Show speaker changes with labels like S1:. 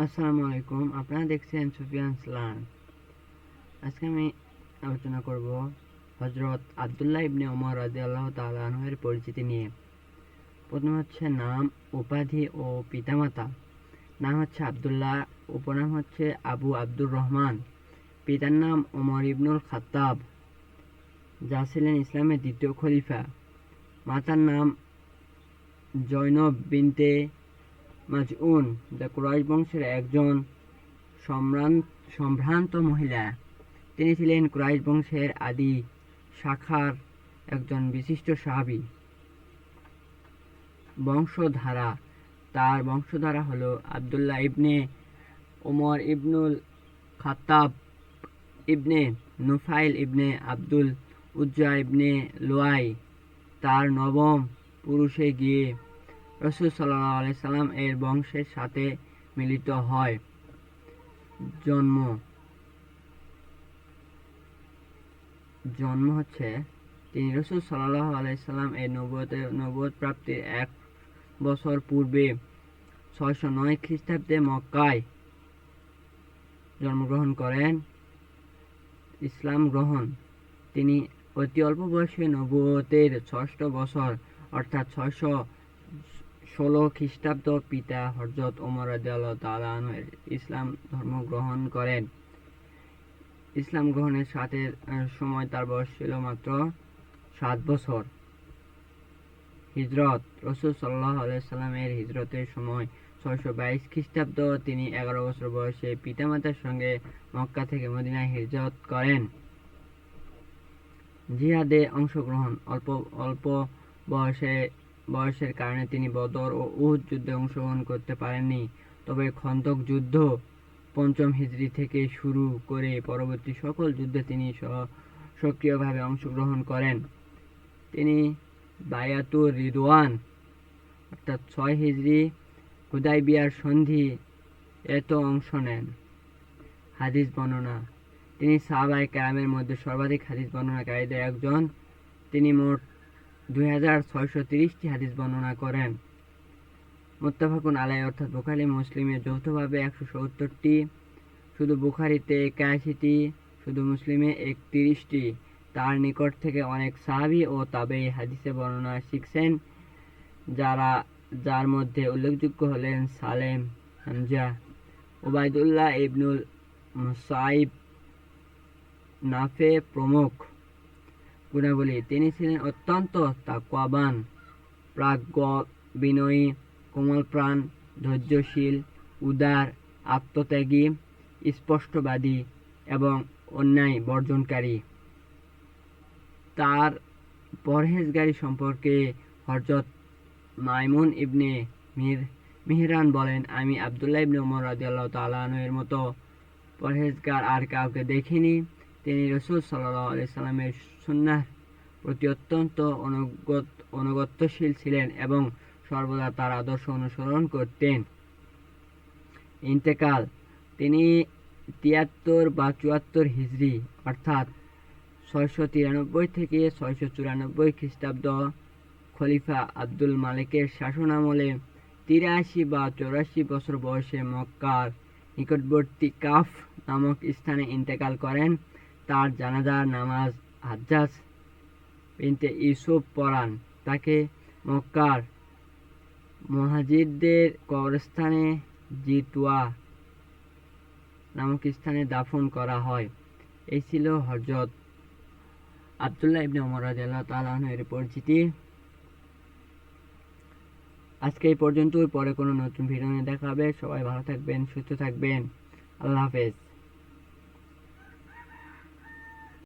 S1: আসসালামু আলাইকুম আপনারা দেখছেন সুফিয়ান স্লান। আজকে আমি আলোচনা করব হজরত আবদুল্লাহ ইবনে ওমর রাজি আল্লাহ তালাহের পরিচিতি নিয়ে। প্রথম হচ্ছে নাম, উপাধি ও পিতামাতা। নাম হচ্ছে আবদুল্লাহ, উপনাম হচ্ছে আবু আব্দুর রহমান। পিতার নাম ওমর ইবনুল খাত্তাব, যা ছিলেন ইসলামের দ্বিতীয় খলিফা। মাতার নাম জৈনব বিনতে মাজউন, যা কুরাইশ বংশের একজন সম্ভ্রান্ত সম্ভ্রান্ত মহিলা। তিনি ছিলেন কুরাইশ বংশের আদি শাখার একজন বিশিষ্ট সাহাবী। বংশধারা তার বংশধারা হলো আবদুল্লাহ ইবনে ওমর ইবনুল খাতাব ইবনে নুফাইল ইবনে আব্দুল উজ্জা ইবনে লোয়াই। তার নবম পুরুষে গিয়ে রসুল সাল্লাহ আলাই সাল্লাম এর বংশের সাথে মিলিত হয়। জন্ম। জন্ম হচ্ছে তিনি রসুল সাল্লাহ আলাইসাল্লাম এর নবতে নবদ প্রাপ্তির এক বছর পূর্বে ছয়শো নয় খ্রিস্টাব্দে মক্কায় জন্মগ্রহণ করেন। ইসলাম গ্রহণ। তিনি অতি অল্প বয়সে নবুয়তের ষষ্ঠ বছর, অর্থাৎ ছয়শো ষোলো খ্রিস্টাব্দ পিতা হরজত ওমর তালাহের ইসলাম ধর্ম গ্রহণ করেন। ইসলাম গ্রহণের সাথে সময় তার বয়স ছিল মাত্র সাত বছর। হিজরত, রসুল সাল্লাহ সাল্লামের হিজরতের সময় ছয়শো বাইশ খ্রিস্টাব্দ তিনি এগারো বছর বয়সে পিতামাতার সঙ্গে মক্কা থেকে মদিনায় হিজরত করেন। জিহাদে অংশগ্রহণ, অল্প অল্প বয়সে বয়সের কারণে তিনি বদর ও উহুদ যুদ্ধে অংশগ্রহণ করতে পারেননি। তবে খন্দক যুদ্ধ পঞ্চম হিজরি থেকে শুরু করে পরবর্তী সকল যুদ্ধে তিনি সক্রিয়ভাবে অংশগ্রহণ করেন। তিনি বায়াতুর রিদওয়ান, অর্থাৎ ছয় হিজরি হুদাইবিয়ার সন্ধি এত অংশ নেন। হাদিস বর্ণনা, তিনি সাহাবাই কালামের মধ্যে সর্বাধিক হাদিস বর্ণনাকারীদের একজন। তিনি মোট দুই হাজার ছয়শো তিরিশটি হাদিস বর্ণনা করেন। মোত্তাফাকুন আলাই অর্থাৎ বুখারি মুসলিমে যৌথভাবে একশো সত্তরটি, শুধু বুখারিতে একাশিটি, শুধু মুসলিমে একত্রিশটি। তার নিকট থেকে অনেক সাহাবি ও তাবেই হাদিসে বর্ণনা শিখছেন, যারা, যার মধ্যে উল্লেখযোগ্য হলেন সালেম হামজা, ওবায়দুল্লাহ ইবনুল মুসাইব নাফে প্রমুখ। গুণাবলী। তিনি ছিলেন অত্যন্ত তাকওয়াবান প্রাজ্ঞ বিনয়ী কোমলপ্রাণ, ধৈর্যশীল, উদার, আত্মত্যাগী, স্পষ্টবাদী এবং অন্যায় বর্জনকারী। তার পরহেজগারি সম্পর্কে হরজত মাইমুন ইবনে মির, মিহরান বলেন, আমি আবদুল্লাহ ইবনে উমর রাদিয়াল্লাহু তাআলা এর মতো পরহেজগার আর কাউকে দেখিনি। তিনি রসুল সাল্লামের সুন্নাহর প্রতি অত্যন্ত অনুগত অনুগত্যশীল ছিলেন এবং সর্বদা তার আদর্শ অনুসরণ করতেন। ইন্তেকাল, তিনি তিয়াত্তর বা চুয়াত্তর হিজড়ি অর্থাৎ ছয়শো তিরানব্বই থেকে ছয়শো চুরানব্বই খ্রিস্টাব্দ খলিফা আব্দুল মালিকের শাসনামলে তিরাশি বা চৌরাশি বছর বয়সে মক্কার নিকটবর্তী কাফ নামক স্থানে ইন্তেকাল করেন। তার জানাজার নামাজ, হাজ্জাজ বিনতে ইউসুফ পড়ান তাকে মক্কার মহাজিরদের কবরস্থানে জিতুয়া নামক স্থানে দাফন করা হয়। এই ছিল হজরত আবদুল্লাহ ইবনে ওমর রাদিয়াল্লাহু তাআলা এর পরিচিতি। আজকে এই পর্যন্তই। পরে কোনো নতুন ভিডিও নিয়ে দেখা হবে। সবাই ভালো থাকবেন, সুস্থ থাকবেন। আল্লাহ হাফেজ।